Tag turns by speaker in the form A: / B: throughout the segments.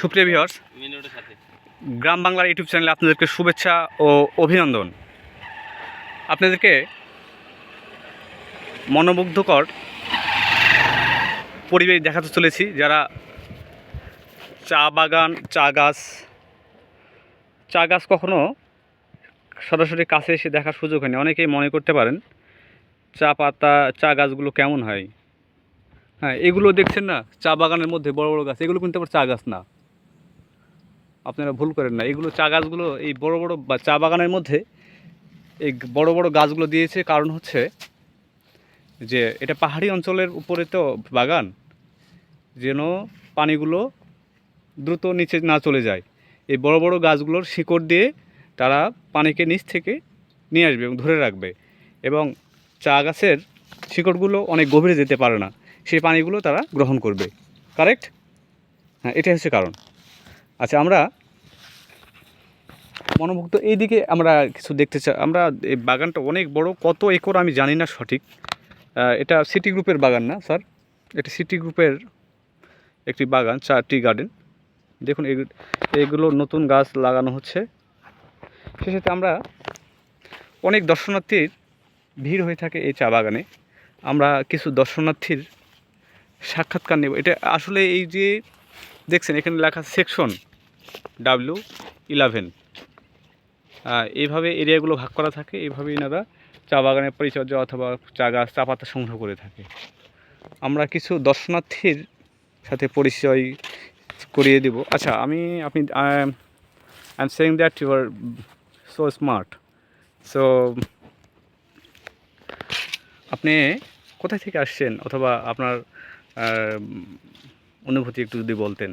A: সুপ্রিয় ভিউয়ার্স গ্রাম বাংলার ইউটিউব চ্যানেলে আপনাদেরকে শুভেচ্ছা ও অভিনন্দন। আপনাদেরকে মনোমুগ্ধকর পরিবেশ দেখাতে চলেছি যারা চা বাগান চা গাছ চা গাছ কখনো সরাসরি কাছে এসে দেখার সুযোগ হয়নি। অনেকেই মনে করতে পারেন চা পাতা চা গাছগুলো কেমন হয়? হ্যাঁ এগুলো দেখছেন না? চা বাগানের মধ্যে বড় বড় গাছ। এগুলো কিন্তু আবার চা গাছ না। আপনারা ভুল করেন না। এগুলো চা গাছগুলো, এই বড় বড় চা বাগানের মধ্যে এই বড় বড় গাছগুলো দিয়েছে কারণ হচ্ছে যে এটা পাহাড়ি অঞ্চলের উপরে তো বাগান, যেন পানিগুলো দ্রুত নিচে না চলে যায়। এই বড় বড় গাছগুলোর শিকড় দিয়ে তারা পানিকে নিচ থেকে নিয়ে আসবে এবং ধরে রাখবে। এবং চা গাছের শিকড়গুলো অনেক গভীরে যেতে পারে না। সেই পানিগুলো তারা গ্রহণ করবে। কারেক্ট হ্যাঁ এটাই হচ্ছে কারণ। আচ্ছা আমরা মনোমুগ্ধ, এইদিকে আমরা কিছু দেখতে চাই। আমরা এই বাগানটা অনেক বড়, কত একর আমি জানি না সঠিক। এটা সিটি গ্রুপের বাগান না, স্যার? এটা সিটি গ্রুপের একটি বাগান চা টি গার্ডেন দেখুন, এগু- এগুলো নতুন গাছ লাগানো হচ্ছে। সে সাথে আমরা অনেক দর্শনার্থীর ভিড় হয়ে থাকে এই চা বাগানে। আমরা কিছু দর্শনার্থীর সাক্ষাৎকার নেব। এটা আসলে এই যে দেখছেন, এখানে লেখা সেকশন ডাব্লিউ ইলেভেন এইভাবে এরিয়াগুলো ভাগ করা থাকে, এইভাবেই এনারা চা বাগানের পরিচর্যা অথবা চা গাছ, চা পাতা সংগ্রহ করে থাকে। আমরা কিছু দর্শনার্থীর সাথে পরিচয় করিয়ে দেব। আচ্ছা আমি, আপনি I am saying that you are so smart so আপনি কোথায় থেকে আসছেন? অথবা আপনার অনুভূতি একটু যদি বলতেন।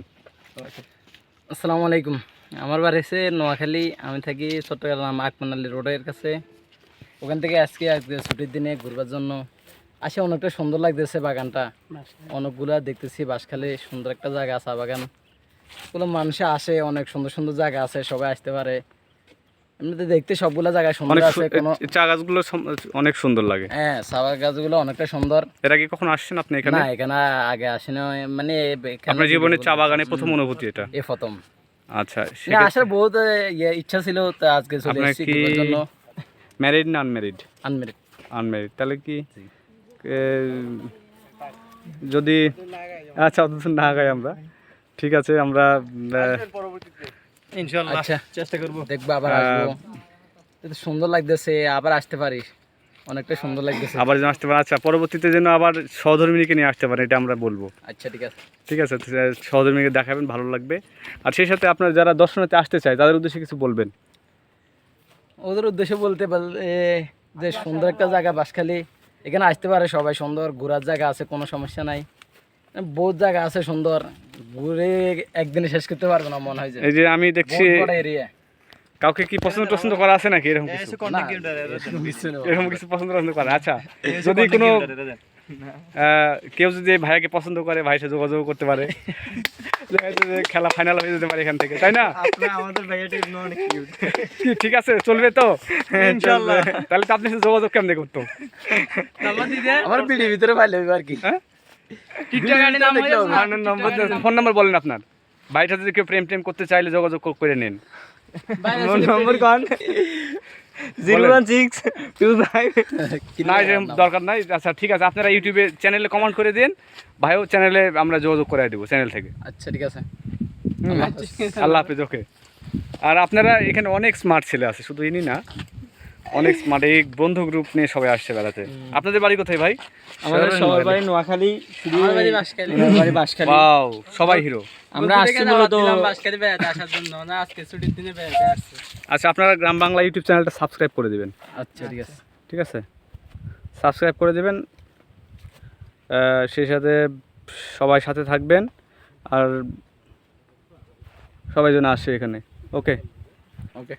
B: আসসালামু আলাইকুম। আমার বাড়ি হচ্ছে নোয়াখালী। আমি থাকি চট্টগ্রাম আকমানালি রোডের কাছে। ওখান থেকে আজকে আজকে ছুটির দিনে ঘুরবার জন্য আসে। অনেকটা সুন্দর লাগতেছে বাগানটা। অনেকগুলা দেখতেছি বাঁশখালী। সুন্দর একটা জায়গা আছে বাগান। ওগুলো মানুষে আসে অনেক সুন্দর সুন্দর জায়গা আছে সবাই আসতে পারে। এমনিতে দেখতে সবগুলা জায়গায় সুন্দর আছে কোনো
A: চা গাছগুলো অনেক সুন্দর লাগে।
B: হ্যাঁ চা গাছগুলো অনেকটা সুন্দর।
A: এর আগে কখন আসছেন আপনি এখানে?
B: না এখানে আগে আসি না মানে এখানে
A: আপনার জীবনে চা বাগানে প্রথম অনুভূতি এটা?
B: এ প্রথম।
A: আচ্ছা
B: না আসার বহুত ইয়ে, ইচ্ছা ছিল তা আজকে চলে এসেছি
A: কি
B: জন্য।
A: ম্যারিড না আনম্যারিড
B: আনমেরিড
A: আনম্যারিড তাহলে কি যদি আচ্ছা অত না গাই আমরা। ঠিক আছে আমরা ইনশাল্লাহ
B: আচ্ছা।
A: চেষ্টা করব।
B: দেখব আবার আসব। এত সুন্দর লাগতেছে আবার আসতে পারি। অনেকটা সুন্দর লাগতেছে।
A: আবার যেন আসতে পারে। আচ্ছা পরবর্তীতে যেন আবার সহধর্মিনীকে নিয়ে আসতে পারে এটা আমরা বলব।
B: আচ্ছা ঠিক আছে।
A: ঠিক আছে সহধর্মিনীকে দেখাবেন ভালো লাগবে। আর সেই সাথে আপনার যারা দর্শনার্থী আসতে চায় তাদের উদ্দেশ্যে কিছু বলবেন।
B: ওদের উদ্দেশ্যে বলতে যে সুন্দর একটা জায়গা বাসখালী এখানে আসতে পারে সবাই সুন্দর ঘোরার জায়গা আছে কোনো সমস্যা নাই। বহুত জায়গা আছে সুন্দর। ঘুরে একদিনে শেষ করতে পারব না মনে হয় যে।
A: এই যে আমি দেখছি
B: বহুত বড় এরিয়া
A: কাউকে কি পছন্দ টছন্দ করা আছে নাকি? এরকম কিছু?
B: এরকম কিছু না।
A: এরকম কিছু পছন্দ টছন্দ করে? আচ্ছা যদি কোনো কেউ যদি ভাইয়াকে পছন্দ করে ভাইয়ের সাথে যোগাযোগ করতে পারে। খেলা ফাইনাল হয়ে যেতে পারে এখান থেকে তাই না?
C: আমাদের ভাইয়াটি অনেক কিউট
A: কি ঠিক আছে চলবে তো। তাহলে তো আপনি যোগাযোগ কেমন করতো?
B: আমার বিড়ির ভিতরে পাইলে আর কি।
A: হ্যাঁ? ফোন নাম্বার বলেন আপনার। ভাইটা যদি কেউ প্রেম টেম করতে চাইলে যোগাযোগ করে নিন।
C: নম্বর কন? Zero one six two five.
A: না দরকার নাই। আচ্ছা ঠিক আছে। আপনারা ইউটিউবে চ্যানেলে কমেন্ট করে দিন। ভাইও চ্যানেলে আমরা যোগাযোগ করে দেবো চ্যানেল থেকে।
B: আচ্ছা ঠিক আছে।
A: আল্লাহ হাফিজ ওকে। আর আপনারা এখানে অনেক স্মার্ট ছেলে আছে শুধু ইনি না। অনেক স্মার্ট এই বন্ধু গ্রুপ নিয়ে সবাই আসছে বেড়াতে। আপনাদের বাড়ি কোথায় ভাই?
C: আমাদের সবার বাড়ি নোয়াখালী শুধু
B: বাড়ি বাঁশখালী।
C: আমার বাড়ি বাঁশখালী।
A: ওয়াও সবাই হিরো
C: আমরা আসছি মূলত
B: বাসখালী বেড়াতে আসার জন্য না আজকে ছুটির দিনে বেড়াতে আসছে।
A: আচ্ছা আপনারা গ্রাম বাংলা ইউটিউব চ্যানেলটা সাবস্ক্রাইব করে দিবেন।
B: আচ্ছা ঠিক আছে।
A: ঠিক আছে? সাবস্ক্রাইব করে দেবেন। সেই সাথে সবাই সাথে থাকবেন। আর সবাই যেন আসে এখানে। ওকে
B: ওকে